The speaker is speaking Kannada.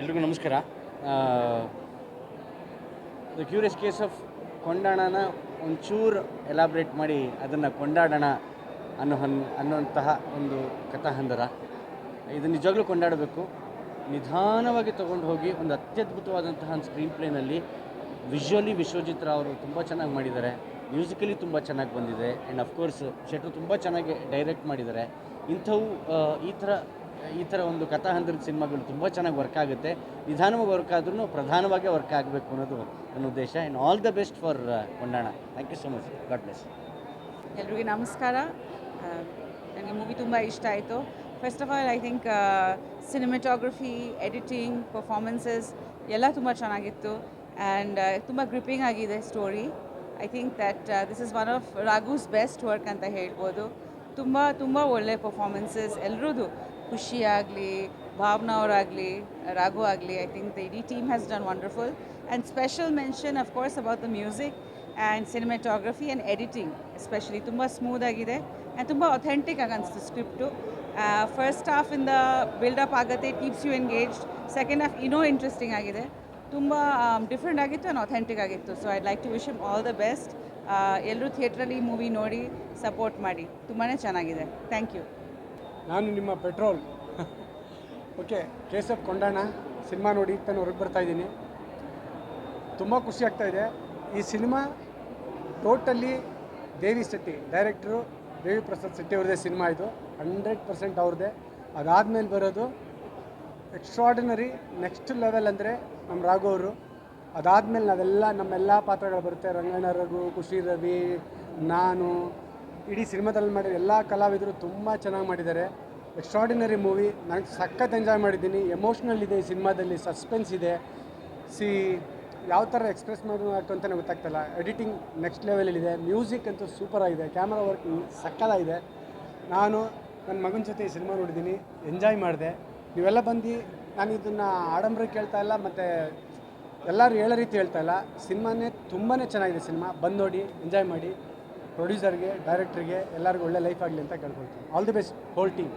ಎಲ್ರಿಗೂ ನಮಸ್ಕಾರ. ದ ಕ್ಯೂರಿಯಸ್ ಕೇಸ್ ಆಫ್ ಕೊಂಡಾಣನ ಒಂಚೂರು ಎಲಾಬ್ರೇಟ್ ಮಾಡಿ ಅದನ್ನು ಕೊಂಡಾಡೋಣ ಅನ್ನೋ ಹನ್, ಅನ್ನೋಂತಹ ಒಂದು ಕಥಾಹಂದರ. ಇದು ನಿಜವಾಗ್ಲೂ ಕೊಂಡಾಡಬೇಕು. ನಿಧಾನವಾಗಿ ತೊಗೊಂಡು ಹೋಗಿ ಒಂದು ಅತ್ಯದ್ಭುತವಾದಂತಹ ಒಂದು ಸ್ಕ್ರೀನ್ ಪ್ಲೇನಲ್ಲಿ ವಿಜುವಲಿ ವಿಶ್ವಜಿತ್ ರಾವ್ ಅವರು ತುಂಬ ಚೆನ್ನಾಗಿ ಮಾಡಿದ್ದಾರೆ. ಮ್ಯೂಸಿಕಲಿ ತುಂಬ ಚೆನ್ನಾಗಿ ಬಂದಿದೆ. ಆ್ಯಂಡ್ ಅಫ್ಕೋರ್ಸ್ ಶೆಟ್ರು ತುಂಬ ಚೆನ್ನಾಗಿ ಡೈರೆಕ್ಟ್ ಮಾಡಿದ್ದಾರೆ. ಇಂಥವು ಈ ಥರ ಈ ಥರ ಒಂದು ಕಥಾಹಂದರದ ಸಿನಿಮಾಗಳು ತುಂಬ ಚೆನ್ನಾಗಿ ವರ್ಕ್ ಆಗುತ್ತೆ. ನಿಧಾನವಾಗಿ ವರ್ಕ್ ಆದ್ರೂ ಪ್ರಧಾನವಾಗಿ ವರ್ಕ್ ಆಗಬೇಕು ಅನ್ನೋದು ನನ್ನ ಉದ್ದೇಶ. And all the best for Kondana thank you so much God bless ಎಲ್ರಿಗೂ ನಮಸ್ಕಾರ. ನನಗೆ ಮೂವಿ ತುಂಬ ಇಷ್ಟ ಆಯಿತು. First of all I think cinematography editing performances ಎಲ್ಲ ತುಂಬ ಚೆನ್ನಾಗಿತ್ತು. ಆ್ಯಂಡ್ ತುಂಬ ಗ್ರಿಪ್ಪಿಂಗ್ ಆಗಿದೆ story I think that this is one of Raghu's best work ಅಂತ ಹೇಳ್ಬೋದು. ತುಂಬ ತುಂಬ ಒಳ್ಳೆ ಪರ್ಫಾರ್ಮೆನ್ಸಸ್ ಎಲ್ಲರದು ಖುಷಿ ಆಗಲಿ ಭಾವನಾ ಅವರಾಗಲಿ ರಾಘು ಆಗಲಿ ಐ ಥಿಂಕ್ ದ ಇಡೀ team has done wonderful and special mention of course about the music and cinematography and editing especially ತುಂಬ ಸ್ಮೂತ್ ಆಗಿದೆ ಆ್ಯಂಡ್ ತುಂಬ ಅಥೆಂಟಿಕ್ ಆಗಿ ಅನಿಸ್ತು ಸ್ಕ್ರಿಪ್ಟು ಫಸ್ಟ್ ಹಾಫಿಂದ ಬಿಲ್ಡಪ್ ಆಗುತ್ತೆ keeps you engaged second half ಇನ್ನೂ ಇಂಟ್ರೆಸ್ಟಿಂಗ್ ಆಗಿದೆ. ತುಂಬ ಡಿಫ್ರೆಂಟ್ ಆಗಿತ್ತು ಆ್ಯಂಡ್ ಅಥೆಂಟಿಕ್ ಆಗಿತ್ತು. So I'd like to wish all the best ಎಲ್ಲರೂ ಥಿಯೇಟ್ರಲ್ಲಿ ಮೂವಿ ನೋಡಿ ಸಪೋರ್ಟ್ ಮಾಡಿ. ತುಂಬಾ ಚೆನ್ನಾಗಿದೆ. ಥ್ಯಾಂಕ್ ಯು ನಾನು ನಿಮ್ಮ ಪೆಟ್ರೋಲ್. ಓಕೆ ಕೇಸಪ್ ಕೊಂಡಾಣ ಸಿನಿಮಾ ನೋಡಿ ತಾನು ಹೊರಗೆ ಬರ್ತಾ ಇದ್ದೀನಿ. ತುಂಬ ಖುಷಿ ಆಗ್ತಾ ಇದೆ. ಈ cinema totally Devi Shetty, director Devi Prasad Shetty ಅವ್ರದ್ದೇ ಸಿನಿಮಾ ಇದು. ಹಂಡ್ರೆಡ್ ಪರ್ಸೆಂಟ್ ಅವ್ರದ್ದೇ. ಅದಾದಮೇಲೆ ಬರೋದು ಎಕ್ಸ್ಟ್ರಾರ್ಡಿನರಿ ನೆಕ್ಸ್ಟ್ ಲೆವೆಲ್ ಅಂದರೆ ನಮ್ಮ ರಾಘು ಅವರು. ಅದಾದಮೇಲೆ ನಾವೆಲ್ಲ, ನಮ್ಮೆಲ್ಲ ಪಾತ್ರಗಳು ಬರುತ್ತೆ. ರಂಗಣ್ಣ ರಘು ಖುಷಿ ರವಿ ನಾನು, ಇಡೀ ಸಿನಿಮಾದಲ್ಲಿ ಮಾಡಿದ ಎಲ್ಲ ಕಲಾವಿದರು ತುಂಬ ಚೆನ್ನಾಗಿ ಮಾಡಿದ್ದಾರೆ. ಎಕ್ಸ್ಟ್ರಾರ್ಡಿನರಿ ಮೂವಿ ನನಗೆ ಸಖತ್ ಎಂಜಾಯ್ ಮಾಡಿದ್ದೀನಿ. ಎಮೋಷ್ನಲ್ ಇದೆ ಈ ಸಿನಿಮಾದಲ್ಲಿ ಸಸ್ಪೆನ್ಸ್ ಇದೆ. ಸಿ ಯಾವ ಥರ ಎಕ್ಸ್ಪ್ರೆಸ್ ಮಾಡಬೇಕು ಅಂತಲೇ ಗೊತ್ತಾಗ್ತಲ್ಲ. ಎಡಿಟಿಂಗ್ ನೆಕ್ಸ್ಟ್ ಲೆವೆಲಲ್ಲಿದೆ ಮ್ಯೂಸಿಕ್ ಅಂತೂ ಸೂಪರ್ ಆಗಿದೆ. ಕ್ಯಾಮ್ರಾ ವರ್ಕ್ ಸಕ್ಕದಾಗಿದೆ ನಾನು ನನ್ನ ಮಗನ ಜೊತೆ ಈ ಸಿನಿಮಾ ನೋಡಿದ್ದೀನಿ. ಎಂಜಾಯ್ ಮಾಡಿದೆ. ನೀವೆಲ್ಲ ಬಂದು, ನಾನು ಇದನ್ನು ಆಡಂಬರ ಕೇಳ್ತಾ ಇಲ್ಲ, ಮತ್ತು ಎಲ್ಲರೂ ಹೇಳೋ ರೀತಿ ಹೇಳ್ತಾ ಇಲ್ಲ. ಸಿನಿಮಾನೇ ತುಂಬಾ ಚೆನ್ನಾಗಿದೆ ಸಿನಿಮಾ. ಬಂದು ನೋಡಿ, ಎಂಜಾಯ್ ಮಾಡಿ. ಪ್ರೊಡ್ಯೂಸರ್ಗೆ, ಡೈರೆಕ್ಟ್ರಿಗೆ ಎಲ್ಲರಿಗೂ ಒಳ್ಳೆ ಲೈಫ್ ಆಗಲಿ ಅಂತ ಕೇಳ್ಕೊಳ್ತೀನಿ. All the best whole team